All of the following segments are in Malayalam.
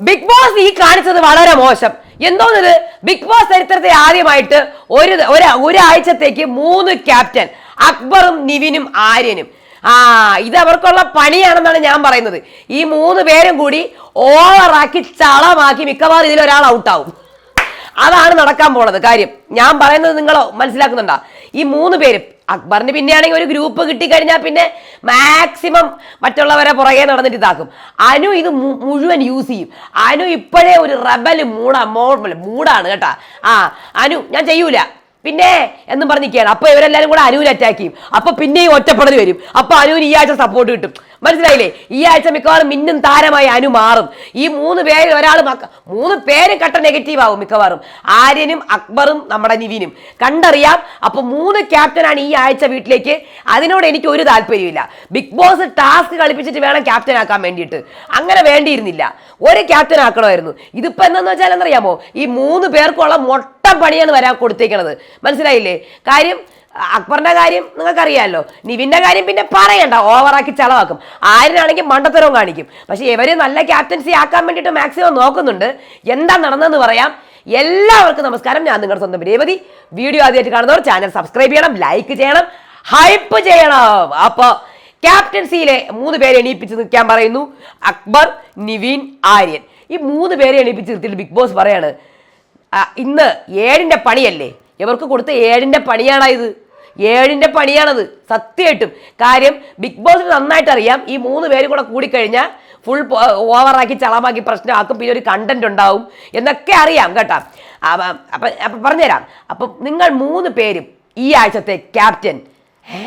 ബിഗ് ബോസ് ഈ കാണിച്ചത് വളരെ മോശം. എന്തോന്നത്? ബിഗ് ബോസ് ചരിത്രത്തെ ആദ്യമായിട്ട് ഒരു ഒരു ഒരാഴ്ചത്തേക്ക് മൂന്ന് ക്യാപ്റ്റൻ അക്ബറും നിവിനും ആര്യനും. ആ ഇത് അവർക്കുള്ള പണിയാണെന്നാണ് ഞാൻ പറയുന്നത്. ഈ മൂന്ന് പേരും കൂടി ഓവറാക്കി ചളമാക്കി മിക്കവാറും ഇതിൽ ഒരാൾ ഔട്ടാവും. അതാണ് നടക്കാൻ പോണത്. കാര്യം ഞാൻ പറയുന്നത് നിങ്ങൾ മനസ്സിലാക്കുന്നുണ്ടാ. ഈ മൂന്ന് പേരും അക്ബറിന് പിന്നെയാണെങ്കിൽ ഒരു ഗ്രൂപ്പ് കിട്ടിക്കഴിഞ്ഞാൽ പിന്നെ മാക്സിമം മറ്റുള്ളവരെ പുറകെ നടന്നിട്ട് ഇതാക്കും. അനു ഇത് മുഴുവൻ യൂസ് ചെയ്യും. അനു ഇപ്പോഴേ ഒരു റബൽ മൂടാ മൂടാണ് കേട്ടാ. ആ അനു ഞാൻ ചെയ്യൂല. പിന്നെ എന്നും പറഞ്ഞിരിക്കുകയാണ്. അപ്പൊ ഇവരെല്ലാരും കൂടെ അനുവിൽ അറ്റാക്ക് ചെയ്യും. അപ്പൊ പിന്നെയും ഒറ്റപ്പെടൽ വരും. അപ്പൊ അനുവിന് ഈ ആഴ്ച സപ്പോർട്ട് കിട്ടും. മനസ്സിലായില്ലേ? ഈ ആഴ്ച മിക്കവാറും മിന്നും താരമായി അനു മാറും. ഈ മൂന്ന് പേരിൽ ഒരാൾ മൂന്ന് പേരും കട്ട നെഗറ്റീവ് ആവും മിക്കവാറും. ആര്യനും അക്ബറും നമ്മുടെ നിവിനും. കണ്ടറിയാം? അപ്പൊ മൂന്ന് ക്യാപ്റ്റനാണ് ഈ ആഴ്ച വീട്ടിലേക്ക്. അതിനോട് എനിക്ക് ഒരു താല്പര്യമില്ല ബിഗ് ബോസ് ടാസ്ക് കളിപ്പിച്ചിട്ട് വേണം ക്യാപ്റ്റൻ ആക്കാൻ വേണ്ടിയിട്ട്. അങ്ങനെ വേണ്ടിയിരുന്നില്ല. ഒരു ക്യാപ്റ്റൻ ആക്കണമായിരുന്നു. ഇതിപ്പോ എന്താന്ന് വെച്ചാൽ എന്നറിയാമോ ഈ മൂന്ന് പേർക്കുള്ള മൊട്ട പണിയാണ് വരാൻ കൊടുത്തേക്കണത്. മനസ്സിലായില്ലേ? കാര്യം അക്ബറിന്റെ കാര്യം നിങ്ങൾക്കറിയാമല്ലോ നിവിന്റെ കാര്യം പിന്നെ പറയണ്ട. ഓവറാക്കി ചെലവാക്കും ആരിനാണെങ്കിൽ മണ്ടത്തരവും കാണിക്കും. പക്ഷെ ഇവർ നല്ല ക്യാപ്റ്റൻസി ആക്കാൻ വേണ്ടിയിട്ട് മാക്സിമം നോക്കുന്നുണ്ട്. എന്താ നടന്നതെന്ന് പറയാം. എല്ലാവർക്കും നമസ്കാരം. ഞാൻ നിങ്ങളുടെ സ്വന്തം രേവതി. വീഡിയോ ആദ്യമായിട്ട് കാണുന്നവർ ചാനൽ സബ്സ്ക്രൈബ് ചെയ്യണം ലൈക്ക് ചെയ്യണം ഹൈപ്പ് ചെയ്യണം. അപ്പോൾ ക്യാപ്റ്റൻസിയിലെ മൂന്ന് പേരെ എണീപ്പിച്ച് നിൽക്കാൻ പറയുന്നു. അക്ബർ നിവീൻ ആര്യൻ. ഈ മൂന്ന് പേരെ എണീപ്പിച്ച് നിർത്തിയിട്ട് ബിഗ് ബോസ് പറയാണ് ഇന്ന് ഏഴിന്റെ പണിയല്ലേ? ഇവർക്ക് കൊടുത്ത ഏഴിന്റെ പണിയാണോ ഇത്? ഏഴിന്റെ പണിയാണത്. സത്യമായിട്ടും കാര്യം ബിഗ് ബോസിന് നന്നായിട്ട് അറിയാം. ഈ മൂന്ന് പേരും കൂടെ കൂടിക്കഴിഞ്ഞാൽ ഫുൾ ഓവറാക്കി ചളമാക്കി പ്രശ്നമാക്കും പിന്നെ ഒരു കണ്ടന്റ് ഉണ്ടാവും. എന്നൊക്കെ അറിയാം കേട്ടോ. അപ്പം അപ്പം പറഞ്ഞുതരാം. അപ്പം നിങ്ങൾ മൂന്ന് പേരും ഈ ആഴ്ചത്തെ ക്യാപ്റ്റൻ ഏ?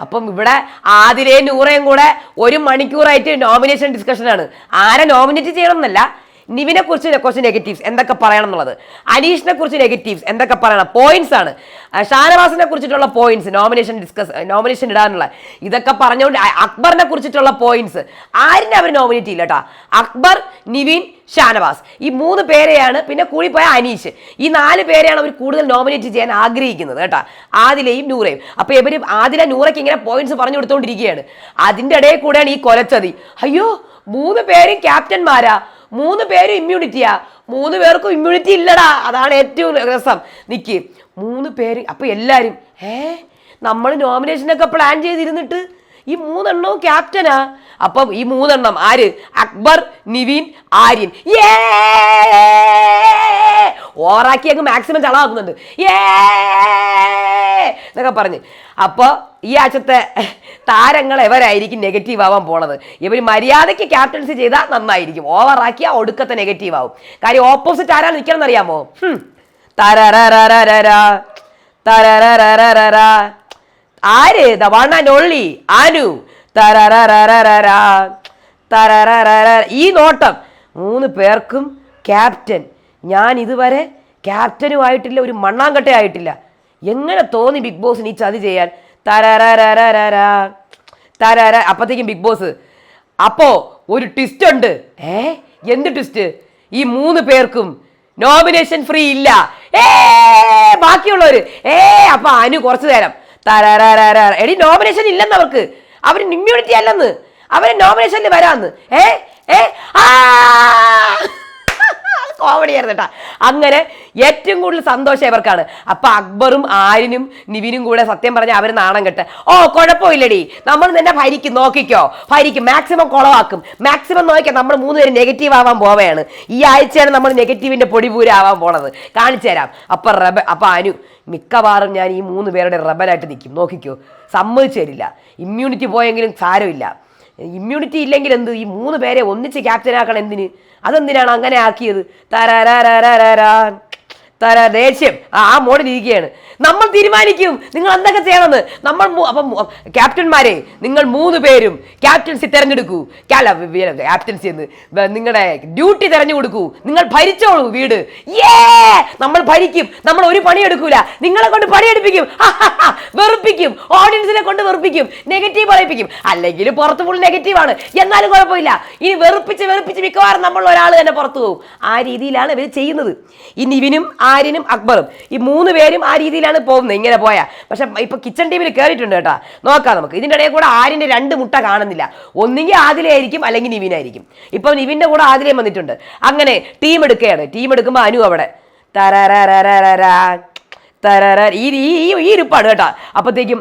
അപ്പം ഇവിടെ ആതിരയും നൂറയും കൂടെ ഒരു മണിക്കൂറായിട്ട് നോമിനേഷൻ ഡിസ്കഷനാണ് ആരെ നോമിനേറ്റ് ചെയ്യണം എന്നല്ല നിവിനെ കുറിച്ച് കുറച്ച് നെഗറ്റീവ്സ് എന്തൊക്കെ പറയണം എന്നുള്ളത്? അനീഷിനെ കുറിച്ച് നെഗറ്റീവ്സ് എന്തൊക്കെ പറയണം? പോയിന്റ്സ് ആണ്. ഷാനവാസിനെ കുറിച്ചിട്ടുള്ള പോയിന്റ്സ് നോമിനേഷൻ ഡിസ്കസ് നോമിനേഷൻ ഇടാനുള്ള. ഇതൊക്കെ പറഞ്ഞുകൊണ്ട് അക്ബറിനെ കുറിച്ചിട്ടുള്ള പോയിന്റ്സ് ആരിനെ അവർ നോമിനേറ്റ് ചെയ്യില്ല കേട്ടോ അക്ബർ നിവിൻ ഷാനവാസ്. ഈ മൂന്ന് പേരെയാണ് പിന്നെ കൂടിപ്പോയ അനീഷ്. ഈ നാല് പേരെയാണ് അവർ കൂടുതൽ നോമിനേറ്റ് ചെയ്യാൻ ആഗ്രഹിക്കുന്നത് കേട്ടോ. ആദിലയും നൂറയും. അപ്പോൾ ഇവർ ആദില നൂറയ്ക്ക് ഇങ്ങനെ പോയിന്റ്സ് പറഞ്ഞു കൊടുത്തോണ്ടിരിക്കുകയാണ്. അതിന്റെ ഇടയിൽ കൂടെയാണ് ഈ കൊലച്ചതി. അയ്യോ മൂന്ന് പേരും ക്യാപ്റ്റന്മാരാ മൂന്ന് പേരും ഇമ്മ്യൂണിറ്റിയാ മൂന്ന് പേർക്കും ഇമ്മ്യൂണിറ്റി ഇല്ലടാ. അതാണ് ഏറ്റവും രസം. നിക്ക്. മൂന്ന് പേര് അപ്പൊ എല്ലാരും ഏ നമ്മൾ നോമിനേഷനൊക്കെ പ്ലാൻ ചെയ്തിരുന്നിട്ട് ഈ മൂന്നെണ്ണവും ക്യാപ്റ്റനാ അപ്പം ഈ മൂന്നെണ്ണം ആര്? അക്ബർ നിവിൻ ആര്യൻ. ഏ ഓറാക്കി അങ്ങ് മാക്സിമം ചളാക്കുന്നുണ്ട് ഏ എന്നൊക്കെ പറഞ്ഞ്. അപ്പോൾ ഈ ആഴ്ചത്തെ താരങ്ങൾ എവരായിരിക്കും നെഗറ്റീവ് ആവാൻ പോണത്? ഇവർ മര്യാദയ്ക്ക് ക്യാപ്റ്റൻസി ചെയ്താൽ നന്നായിരിക്കും. ഓവറാക്കിയാൽ ഒടുക്കത്തെ നെഗറ്റീവ് ആവും. കാര്യം ഓപ്പോസിറ്റ് ആരാ നിൽക്കണം എന്നറിയാമോ. ആര്? The one and only Anu. ഈ നോട്ടം മൂന്ന് പേർക്കും ക്യാപ്റ്റൻ ഞാൻ ഇതുവരെ ക്യാപ്റ്റനുമായിട്ടില്ല ഒരു മണ്ണാങ്കട്ട ആയിട്ടില്ല. എങ്ങനെ തോന്നി ബിഗ് ബോസിന് ഈ ചതി ചെയ്യാൻ? തരരരരരരാ, തരാര. അപ്പത്തേക്കും ബിഗ് ബോസ് അപ്പോ ഒരു ട്വിസ്റ്റ് ഉണ്ട്. ഏ? എന്ത് ട്വിസ്റ്റ് ഈ മൂന്ന് പേർക്കും നോമിനേഷൻ ഫ്രീ ഇല്ല. ഏ ബാക്കിയുള്ളവര്. ഏ അപ്പൊ അനു കുറച്ചു നേരം. തരാരാരാരാ. എടി നോമിനേഷൻ ഇല്ലെന്ന് അവർക്ക്. അവർ ഇമ്മ്യൂണിറ്റി അല്ലെന്ന്. അവർ നോമിനേഷനിൽ വരാന്ന്. ഏ? ഏ? ആ! കോമഡി ആയിരുന്നു കേട്ടാ അങ്ങനെ ഏറ്റവും കൂടുതൽ സന്തോഷം ഇവർക്കാണ്. അപ്പൊ അക്ബറും ആരിനും നിവിനും കൂടെ സത്യം പറഞ്ഞാൽ അവർ നാണം കെട്ട്. ഓ കുഴപ്പമില്ലടി. നമ്മൾ നിന്നെ ഭരിക്കും. നോക്കിക്കോ. ഭരിക്കും. മാക്സിമം കുളവാക്കും. മാക്സിമം നോക്കിയാൽ നമ്മൾ മൂന്ന് പേര് നെഗറ്റീവ് ആവാൻ പോവുകയാണ് ഈ ആഴ്ചയാണ് നമ്മൾ നെഗറ്റീവിന്റെ പൊടിപൂര ആവാൻ പോണത്. കാണിച്ചു തരാം. അപ്പൊ റബ അപ്പൊ അനു. മിക്കവാറും ഞാൻ ഈ മൂന്ന് പേരുടെ റബലായിട്ട് നിൽക്കും. നോക്കിക്കോ. സമ്മതിച്ചു തരില്ല. ഇമ്മ്യൂണിറ്റി പോയെങ്കിലും സാരമില്ല. ഇമ്മ്യൂണിറ്റി ഇല്ലെങ്കിൽ എന്ത്? ഈ മൂന്ന് പേരെ ഒന്നിച്ച് ക്യാപ്റ്റൻ ആക്കണം എന്തിന്? അതെന്തിനാണ് അങ്ങനെ ആക്കിയത്? തരാ തര ദേഷ്യം. ആ മോഡിലിരിക്കുകയാണ് നമ്മൾ തീരുമാനിക്കും. നിങ്ങൾ എന്തൊക്കെ ചെയ്യണമെന്ന്. നമ്മൾ അപ്പം ക്യാപ്റ്റന്മാരെ നിങ്ങൾ മൂന്ന് പേരും ക്യാപ്റ്റൻസി തിരഞ്ഞെടുക്കൂ. ക്യാപ്റ്റൻസി എന്ന്. നിങ്ങളുടെ ഡ്യൂട്ടി തിരഞ്ഞു കൊടുക്കൂ. നിങ്ങൾ ഭരിച്ചോളൂ വീട്. ഏ നമ്മൾ ഭരിക്കും. നമ്മൾ ഒരു പണി എടുക്കൂല നിങ്ങളെ കൊണ്ട് പണിയെടുപ്പിക്കും. വെറുപ്പിക്കും. ഓഡിയൻസിനെ കൊണ്ട് വെറുപ്പിക്കും. നെഗറ്റീവ് പറയിപ്പിക്കും. അല്ലെങ്കിൽ പുറത്ത് ഫുൾ നെഗറ്റീവ് ആണ്. എന്നാലും കുഴപ്പമില്ല. ഇനി വെറുപ്പിച്ച് വെറുപ്പിച്ച് മിക്കവാറും നമ്മൾ ഒരാൾ തന്നെ പുറത്തു പോകും. ആ രീതിയിലാണ് ഇവർ ചെയ്യുന്നത്. ഇനി നിവിനും ആര്യനും അക്ബറും. ഈ മൂന്ന് പേരും ആ രീതിയിലാണ് പോകുന്നത്. ഇങ്ങനെ പോയാൽ പക്ഷെ ഇപ്പൊ കിച്ചൺ ടീമിൽ കയറിയിട്ടുണ്ട് കേട്ടോ. നോക്കാം നമുക്ക്. ഇതിന്റെ ഇടയിൽ കൂടെ ആര്യന്റെ രണ്ട് മുട്ട കാണുന്നില്ല. ഒന്നുകിൽ ആദിലയായിരിക്കും അല്ലെങ്കിൽ നിവിനായിരിക്കും ഇപ്പൊ നിവിന്റെ കൂടെ ആദിലയും വന്നിട്ടുണ്ട്. അങ്ങനെ ടീം എടുക്കുകയാണ്. ടീം എടുക്കുമ്പോൾ അനു അവിടെ. തരര. ഈ ഈ ഇരിപ്പാണ് കേട്ടോ. അപ്പോഴത്തേക്കും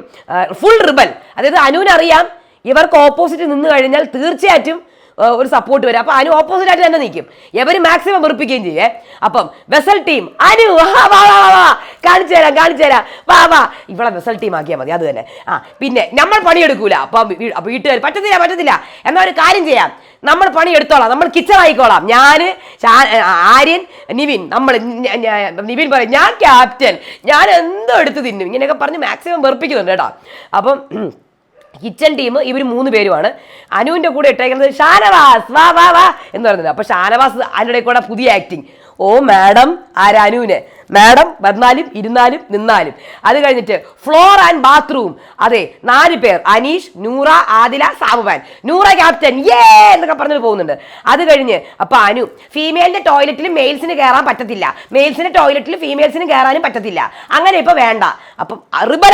ഫുൾ റിബൽ അതായത് അനുവിനറിയാം ഇവർക്ക് ഓപ്പോസിറ്റ് നിന്ന് കഴിഞ്ഞാൽ തീർച്ചയായിട്ടും ഒരു സപ്പോർട്ട് വരും. അപ്പൊ അനു ഓപ്പോസിറ്റ് ആയിട്ട് തന്നെ നിൽക്കും എവര് മാക്സിമം വെറുപ്പിക്കുകയും ചെയ്യേ. അപ്പം വെസൽ ടീം അനു വാ, വാ, വാ. കാണിച്ചു തരാം കാണിച്ചു തരാം. വാ വാ. ഇവിടെ വെസൽ ടീം ആക്കിയാൽ മതി അത് തന്നെ. ആ പിന്നെ നമ്മൾ പണിയെടുക്കൂല. അപ്പൊ വീട്ടുകാർ പറ്റത്തില്ല പറ്റത്തില്ല. എന്നാ ഒരു കാര്യം ചെയ്യാം. നമ്മൾ പണി എടുത്തോളാം നമ്മൾ കിച്ചൺ ആയിക്കോളാം. ഞാൻ ആര്യൻ നിവിൻ നമ്മൾ നിവിൻ പറയും ഞാൻ ക്യാപ്റ്റൻ ഞാൻ എന്തോ എടുത്ത് തിന്നും. ഇങ്ങനെയൊക്കെ പറഞ്ഞ് മാക്സിമം വെറുപ്പിക്കുന്നുണ്ട് കേട്ടോ. അപ്പം കിച്ചൺ ടീം ഇവർ മൂന്ന് പേരുമാണ്. അനുവിന്റെ കൂടെ ഇട്ടേക്കുന്നത് ഷാനവാസ്. വാ വാ വാ എന്ന് പറയുന്നത്. അപ്പോൾ ഷാനവാസ് അതിന്റെ കൂടെ പുതിയ ആക്ടിങ് ഓ മാഡം ആരാനുവിന് മാഡം വന്നാലും ഇരുന്നാലും നിന്നാലും. അത് കഴിഞ്ഞിട്ട് ഫ്ലോർ ആൻഡ് ബാത്റൂം അതെ നാല് പേർ. അനീഷ് നൂറ ആദില സാബുവാൻ. നൂറ ക്യാപ്റ്റൻ ഏ എന്നൊക്കെ പറഞ്ഞിട്ട് പോകുന്നുണ്ട്. അത് കഴിഞ്ഞ് അപ്പൊ അനു ഫീമെയിലിന്റെ ടോയ്ലറ്റിൽ മെയിൽസിന് കയറാൻ പറ്റത്തില്ല. മെയിൽസിന്റെ ടോയ്ലറ്റിൽ ഫീമെയിൽസിന് കയറാനും പറ്റത്തില്ല. അങ്ങനെ ഇപ്പൊ വേണ്ട. അപ്പം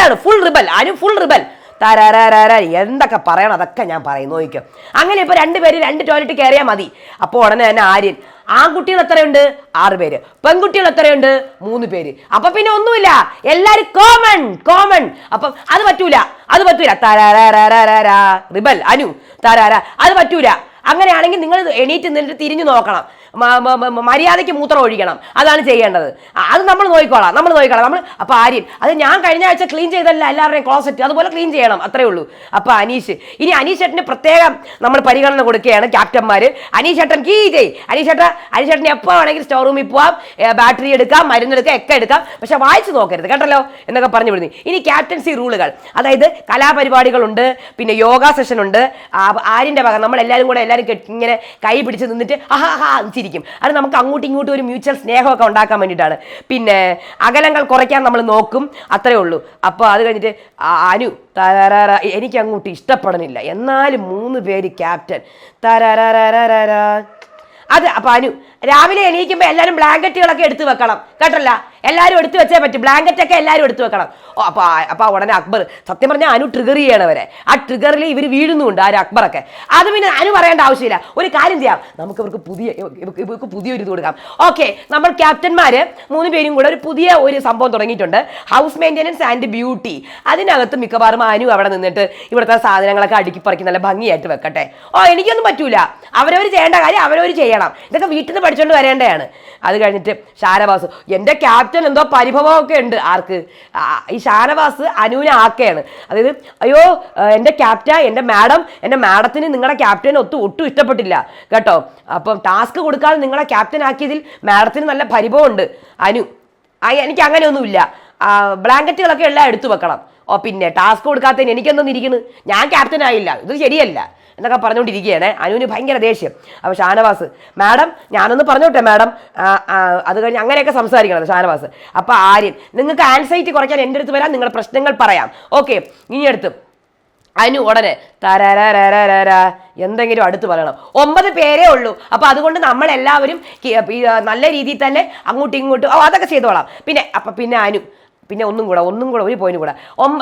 ആണ് full rebel. Anu full rebel. തരാരാരാര എന്തൊക്കെ പറയണം അതൊക്കെ ഞാൻ പറയും നോക്കിക്കും. അങ്ങനെ ഇപ്പൊ രണ്ടുപേര് രണ്ട് ടോയ്ലറ്റ് കയറിയാൽ മതി. അപ്പോൾ ഉടനെ തന്നെ ആര്യൻ ആൺകുട്ടികൾ എത്രയുണ്ട്? ആറ് പേര്. പെൺകുട്ടികൾ എത്രയുണ്ട്? മൂന്ന് പേര്. അപ്പൊ പിന്നെ ഒന്നുമില്ല. എല്ലാരും കോമൺ കോമൺ അപ്പം അത് പറ്റൂല. അത് പറ്റൂല. താരാരാരാരാരാ റിബൽ അനു തരാര. അത് പറ്റൂല. അങ്ങനെയാണെങ്കിൽ നിങ്ങൾ എണീറ്റ് നിന്നിട്ട് തിരിഞ്ഞു നോക്കണം. മര്യാദയ്ക്ക് മൂത്രം ഒഴിക്കണം. അതാണ് ചെയ്യേണ്ടത്. അത് നമ്മൾ നോക്കിക്കോളാം. നമ്മൾ നോക്കിക്കോളാം. നമ്മൾ അപ്പോൾ ആര്യൻ അത് ഞാൻ കഴിഞ്ഞ ആഴ്ച ക്ലീൻ ചെയ്തല്ല എല്ലാവരുടെയും ക്ലോസറ്റ് അതുപോലെ ക്ലീൻ ചെയ്യണം. അത്രേ ഉള്ളൂ. അപ്പോൾ അനീഷ് ഇനി അനീഷ് ചേട്ടന് പ്രത്യേകം നമ്മൾ പരിഗണന കൊടുക്കുകയാണ് ക്യാപ്റ്റന്മാർ അനീഷ് ചേട്ടൻ കീ ചെയ് അനീഷ് ചേട്ടൻ അനീഷ് എപ്പോൾ വേണമെങ്കിൽ സ്റ്റോർ റൂമിൽ പോവാം. ബാറ്ററി എടുക്കാം മരുന്നെടുക്കാം ഒക്കെ എടുക്കാം. പക്ഷെ വായിച്ച് നോക്കരുത് കേട്ടല്ലോ? എന്നൊക്കെ പറഞ്ഞു വിടുന്നു. ഇനി ക്യാപ്റ്റൻസി റൂളുകൾ അതായത് കലാപരിപാടികളുണ്ട് പിന്നെ യോഗ സെഷൻ ഉണ്ട്. ആ, ഭാഗം നമ്മൾ എല്ലാവരും കൂടെ എല്ലാവരും ഇങ്ങനെ കൈ പിടിച്ച് നിന്നിട്ട് ആഹാ ഹാ ചിരിക്കും അത് നമുക്ക് അങ്ങോട്ടും ഇങ്ങോട്ടും ഒരു മ്യൂച്വൽ സ്നേഹമൊക്കെ ഉണ്ടാക്കാൻ വേണ്ടിയിട്ടാണ്. പിന്നെ അകലങ്ങൾ കുറയ്ക്കാൻ നമ്മൾ നോക്കും. അത്രേ ഉള്ളൂ. അപ്പോൾ അത് കഴിഞ്ഞിട്ട് അനു തരാറ എനിക്ക് അങ്ങോട്ട് ഇഷ്ടപ്പെടുന്നില്ല. എന്നാലും മൂന്ന് പേര് ക്യാപ്റ്റൻ തരാറ അത് അപ്പോൾ അനു രാവിലെ എണീക്കുമ്പോൾ എല്ലാവരും ബ്ലാങ്കറ്റുകളൊക്കെ എടുത്തു വെക്കണം. കേട്ടല്ല? എല്ലാവരും എടുത്തു വെച്ചേ പറ്റും. ബ്ലാങ്കറ്റൊക്കെ എല്ലാവരും എടുത്തു വെക്കണം. ഓ അപ്പോൾ ആ- അപ്പൊ ഉടനെ അക്ബർ സത്യം പറഞ്ഞാൽ അനു ട്രിഗർ ചെയ്യണം അവരെ. ആ ട്രിഗറിൽ ഇവർ വീഴുന്നുണ്ട് ആര് അക്ബറൊക്കെ. അത് പിന്നെ അനു പറയേണ്ട ആവശ്യമില്ല. ഒരു കാര്യം ചെയ്യാം. നമുക്ക് ഇവർക്ക് പുതിയ ഇവർക്ക് പുതിയൊരു ഇത് കൊടുക്കാം. ഓക്കെ നമ്മൾ ക്യാപ്റ്റന്മാർ മൂന്ന് പേരും കൂടെ ഒരു പുതിയ ഒരു സംഭവം തുടങ്ങിയിട്ടുണ്ട്. House maintenance and beauty. അതിനകത്ത് മിക്കവാറും അനു അവിടെ നിന്നിട്ട് ഇവിടുത്തെ സാധനങ്ങളൊക്കെ അടുക്കി പറിക്കി നല്ല ഭംഗിയായിട്ട് വെക്കട്ടെ. ഓ എനിക്കൊന്നും പറ്റൂല. അവരവർ ചെയ്യേണ്ട കാര്യം അവരവർ ചെയ്യണം. ഇതൊക്കെ വീട്ടിൽ നിന്ന് പഠിച്ചുകൊണ്ട് വരേണ്ടതാണ് അത് കഴിഞ്ഞിട്ട് ഷാനവാസ് എന്റെ ക്യാപ്റ്റൻ എന്തോ പരിഭവമൊക്കെ ഉണ്ട്. ആർക്ക്? ഈ ഷാനവാസ് അനുവിനെ ആക്കുകയാണ് അതായത് അയ്യോ എന്റെ ക്യാപ്റ്റ എന്റെ മാഡം എന്റെ മാഡത്തിന് നിങ്ങളുടെ ക്യാപ്റ്റൻ ഒത്തു ഒട്ടും ഇഷ്ടപ്പെട്ടില്ല. കേട്ടോ? അപ്പം ടാസ്ക് കൊടുക്കാതെ നിങ്ങളെ ക്യാപ്റ്റൻ ആക്കിയതിൽ മാഡത്തിന് നല്ല പരിഭവമുണ്ട്. അനു എനിക്ക് അങ്ങനെയൊന്നുമില്ല. ബ്ലാങ്കറ്റുകളൊക്കെ എല്ലാം എടുത്തു വെക്കണം. ഓ പിന്നെ ടാസ്ക് കൊടുക്കാത്തതിന് എനിക്കെന്തോന്ന് ഇരിക്കുന്നു ഞാൻ ക്യാപ്റ്റൻ ആയില്ല ഇത് ശരിയല്ല. എന്നൊക്കെ പറഞ്ഞുകൊണ്ടിരിക്കുകയാണ്. അനുവിന് ഭയങ്കര ദേഷ്യം. അപ്പോൾ ഷാനവാസ് മാഡം ഞാനൊന്ന് പറഞ്ഞോട്ടെ മാഡം. അത് കഴിഞ്ഞ് അങ്ങനെയൊക്കെ സംസാരിക്കണം ഷാനവാസ്. അപ്പോൾ ആര്യൻ നിങ്ങൾക്ക് ആൻസൈറ്റി കുറയ്ക്കാൻ എന്റെ അടുത്ത് വരാം നിങ്ങളുടെ പ്രശ്നങ്ങൾ പറയാം. ഓക്കെ ഇനി അടുത്ത്. അനു ഉടനെ തരാരാരാരാരാ എന്തെങ്കിലും അടുത്ത് പറയണം. ഒമ്പത് പേരേ ഉള്ളൂ. അപ്പോൾ അതുകൊണ്ട് ആ, നല്ല രീതിയിൽ തന്നെ അങ്ങോട്ടും ഇങ്ങോട്ടും ഓ അതൊക്കെ ചെയ്തോളാം. പിന്നെ അപ്പം പിന്നെ അനു പിന്നെ ഒന്നും കൂടെ ഒന്നും കൂടെ ഒരു പോയിന്റ് കൂടെ.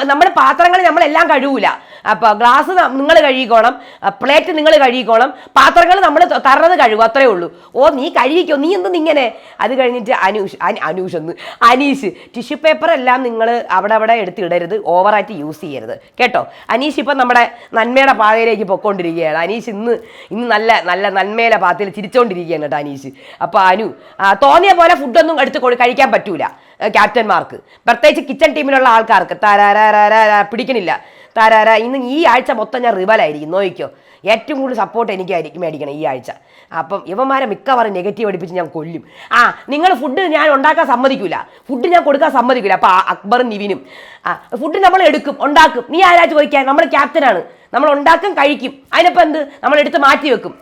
നമ്മുടെ പാത്രങ്ങൾ നമ്മളെല്ലാം കഴുകൂല അപ്പോൾ ഗ്ലാസ് നിങ്ങൾ കഴുകിക്കോണം. പ്ലേറ്റ് നിങ്ങൾ കഴുകിക്കോണം. പാത്രങ്ങൾ നമ്മൾ തറന്നത് കഴുകും അത്രേ ഉള്ളൂ. ഓ നീ കഴുകിക്കോ നീ എന്തെന്ന് ഇങ്ങനെ? അത് കഴിഞ്ഞിട്ട് അനൂഷ് അനി- അനൂഷ് ഒന്ന്. അനീഷ് ടിഷ്യൂ പേപ്പർ എല്ലാം നിങ്ങൾ അവിടെ അവിടെ എടുത്ത് ഇടരുത്. ഓവറായിട്ട് യൂസ് ചെയ്യരുത്. കേട്ടോ? അനീഷ് ഇപ്പം നമ്മുടെ നന്മയുടെ പാതയിലേക്ക് പൊക്കോണ്ടിരിക്കുകയാണ് അനീഷ് ഇന്ന് ഇന്ന് നല്ല നല്ല നന്മയുടെ പാതയിൽ ചിരിച്ചോണ്ടിരിക്കുകയാണ് കേട്ടോ അനീഷ്. അപ്പോൾ അനു തോന്നിയ പോലെ ഫുഡൊന്നും എടുത്ത് കഴിക്കാൻ പറ്റൂല. ക്യാപ്റ്റന്മാർക്ക്. പ്രത്യേകിച്ച് കിച്ചൺ ടീമിലുള്ള ആൾക്കാർക്ക്. താരാരാരാരാ പിടിക്കണില്ല. താരാര ഇന്ന് ഈ ആഴ്ച മൊത്തം ഞാൻ റിവലായിരിക്കും നോക്കിക്കോ. ഏറ്റവും കൂടുതൽ സപ്പോർട്ട് എനിക്കായിരിക്കും മേടിക്കണം ഈ ആഴ്ച. അപ്പം ഇവന്മാരെ മിക്കവാറും നെഗറ്റീവ് അടിപ്പിച്ച് ഞാൻ കൊല്ലും. ആ നിങ്ങൾ ഫുഡ് ഞാൻ ഉണ്ടാക്കാൻ സമ്മതിക്കില്ല ഫുഡ് ഞാൻ കൊടുക്കാൻ സമ്മതിക്കില്ല അപ്പം അക്ബറും നിവിനും. ആ ഫുഡ് നമ്മൾ എടുക്കും ഉണ്ടാക്കും. നീ ആരാ ചോദിക്കാൻ? നമ്മൾ ക്യാപ്റ്റനാണ് നമ്മൾ ഉണ്ടാക്കും കഴിക്കും. അതിനപ്പം എന്ത്? നമ്മൾ എടുത്ത് മാറ്റി വെക്കും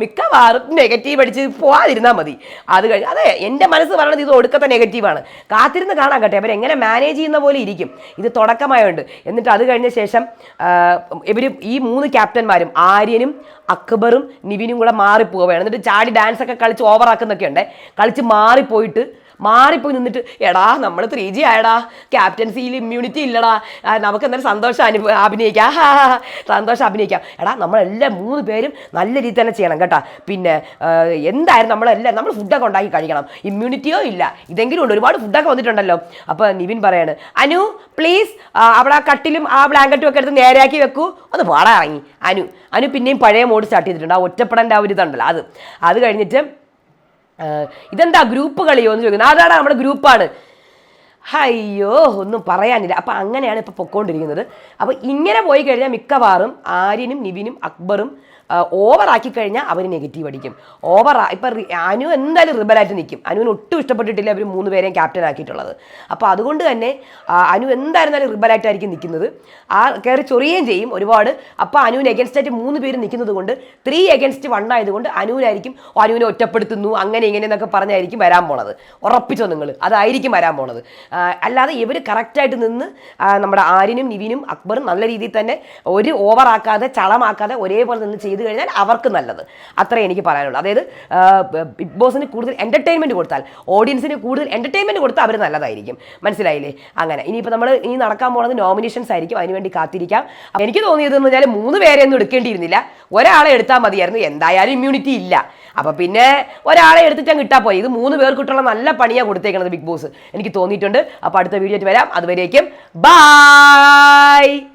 മിക്കവാറും നെഗറ്റീവ് അടിച്ച് പോവാതിരുന്നാൽ മതി. അത് കഴിഞ്ഞ് അതെ എന്റെ മനസ്സ് പറയണത് ഇത് ഒടുക്കത്തെ നെഗറ്റീവാണ് കാത്തിരുന്ന് കാണാൻ കേട്ടെ അവരെങ്ങനെ മാനേജ് ചെയ്യുന്ന പോലെ ഇരിക്കും. ഇത് തുടക്കമായുണ്ട്. എന്നിട്ട് അത് കഴിഞ്ഞ ശേഷം ഇവർ ഈ മൂന്ന് ക്യാപ്റ്റന്മാരും ആര്യനും അക്ബറും നിവിനും കൂടെ മാറിപ്പോവുകയാണ്. എന്നിട്ട് ചാടി ഡാൻസ് ഒക്കെ കളിച്ച് ഓവറാക്കുന്നൊക്കെ ഉണ്ട് കളിച്ച് മാറിപ്പോയിട്ട് മാറിപ്പോയി നിന്നിട്ട് എടാ നമ്മൾ ത്രീ ജി ആയടാ ക്യാപ്റ്റൻസിയിൽ ഇമ്മ്യൂണിറ്റി ഇല്ലടാ നമുക്ക് എന്തായാലും സന്തോഷം അനുഭവ അഭിനയിക്കാം. സന്തോഷം അഭിനയിക്കാം. എടാ നമ്മളെല്ലാം മൂന്ന് പേരും നല്ല രീതിയിൽ തന്നെ ചെയ്യണം കേട്ടോ. പിന്നെ എന്തായാലും നമ്മളെല്ലാം നമ്മൾ ഫുഡൊക്കെ ഉണ്ടാക്കി കഴിക്കണം. ഇമ്മ്യൂണിറ്റിയോ ഇല്ല. ഇതെങ്കിലും ഉണ്ട്. ഒരുപാട് ഫുഡൊക്കെ വന്നിട്ടുണ്ടല്ലോ. അപ്പോൾ നിവിൻ പറയാണ് അനു പ്ലീസ് അവിടെ ആ കട്ടിലും ആ ബ്ലാങ്കറ്റും ഒക്കെ എടുത്ത് നേരെയാക്കി വെക്കൂ. ഒന്ന് പാടാ ഇറങ്ങി. അനു അനു പിന്നെയും പഴയ മോഡ് സ്റ്റാർട്ട് ചെയ്തിട്ടുണ്ട്. ആ ഒറ്റപ്പെടേണ്ട ആ ഒരു ഇതുണ്ടല്ലോ അത്. അത് കഴിഞ്ഞിട്ട് ഇതെന്താ ഗ്രൂപ്പ് കളിയോ എന്ന് ചോദിക്കുന്നത് അതാണ് നമ്മുടെ ഗ്രൂപ്പാണ്. അയ്യോ ഒന്നും പറയാനില്ല. അപ്പം അങ്ങനെയാണ് ഇപ്പോൾ പൊക്കോണ്ടിരിക്കുന്നത്. അപ്പോൾ ഇങ്ങനെ പോയി കഴിഞ്ഞാൽ മിക്കവാറും ആര്യനും നിവിനും അക്ബറും ഓവറാക്കി കഴിഞ്ഞാൽ അവർ നെഗറ്റീവ് അടിക്കും. ഓവർ ഇപ്പം അനു എന്തായാലും റിബലായിട്ട് നിൽക്കും അനുവിന് ഒട്ടും ഇഷ്ടപ്പെട്ടിട്ടില്ല അവർ മൂന്ന് പേരെയും ക്യാപ്റ്റൻ ആക്കിയിട്ടുള്ളത്. അപ്പോൾ അതുകൊണ്ട് തന്നെ അനു എന്തായിരുന്നാലും റിബലായിട്ടായിരിക്കും നിൽക്കുന്നത് ആ കയറി ചൊറിയുകയും ചെയ്യും ഒരുപാട്. അപ്പോൾ അനുവിന് എഗൻസ്റ്റ് ആയിട്ട് മൂന്ന് പേര് നിൽക്കുന്നത് കൊണ്ട് ത്രീ എഗൻസ്റ്റ് വൺ ആയതുകൊണ്ട് അനുവിനായിരിക്കും "ഓ, അനുവിനെ ഒറ്റപ്പെടുത്തുന്നു അങ്ങനെ ഇങ്ങനെ എന്നൊക്കെ പറഞ്ഞായിരിക്കും വരാൻ പോണത്. ഉറപ്പിച്ചോ നിങ്ങൾ അതായിരിക്കും വരാൻ പോണത്. അല്ലാതെ ഇവർ കറക്റ്റായിട്ട് നിന്ന് നമ്മുടെ ആര്യനും നിവിനും അക്ബറും നല്ല രീതിയിൽ തന്നെ ഒരു ഓവറാക്കാതെ ചളമാക്കാതെ ഒരേപോലെ നിന്ന് ചെയ്തു കഴിഞ്ഞാൽ അവർക്ക് നല്ലത്. അത്രേ എനിക്ക് പറയാനുള്ളൂ. അതായത് ബിഗ് ബോസിന് കൂടുതൽ എന്റർടൈൻമെന്റ് കൊടുത്താൽ ഓഡിയൻസിന് കൂടുതൽ എന്റർടൈൻമെന്റ് കൊടുത്താൽ അവർ നല്ലതായിരിക്കും. മനസ്സിലായില്ലേ? അങ്ങനെ. ഇനിയിപ്പോൾ നമ്മൾ ഇനി നടക്കാൻ പോകുന്നത് നോമിനേഷൻസ് ആയിരിക്കും. അതിനുവേണ്ടി കാത്തിരിക്കാം. എനിക്ക് തോന്നിയതെന്ന് പറഞ്ഞാൽ മൂന്ന് പേരെ ഒന്നും എടുക്കേണ്ടിയിരുന്നില്ല. ഒരാളെ എടുത്താൽ മതിയായിരുന്നു. എന്തായാലും ഇമ്മ്യൂണിറ്റി ഇല്ല. അപ്പോൾ പിന്നെ ഒരാളെ എടുത്തിട്ട് കിട്ടാ പോയി ഇത് മൂന്ന് പേർക്കിട്ടുള്ള നല്ല പണിയാണ് കൊടുത്തേക്കുന്നത് ബിഗ് ബോസ്. എനിക്ക് തോന്നിയിട്ടുണ്ട്. അപ്പോൾ അടുത്ത വീഡിയോ വരാം. അതുവരേക്കും ബൈ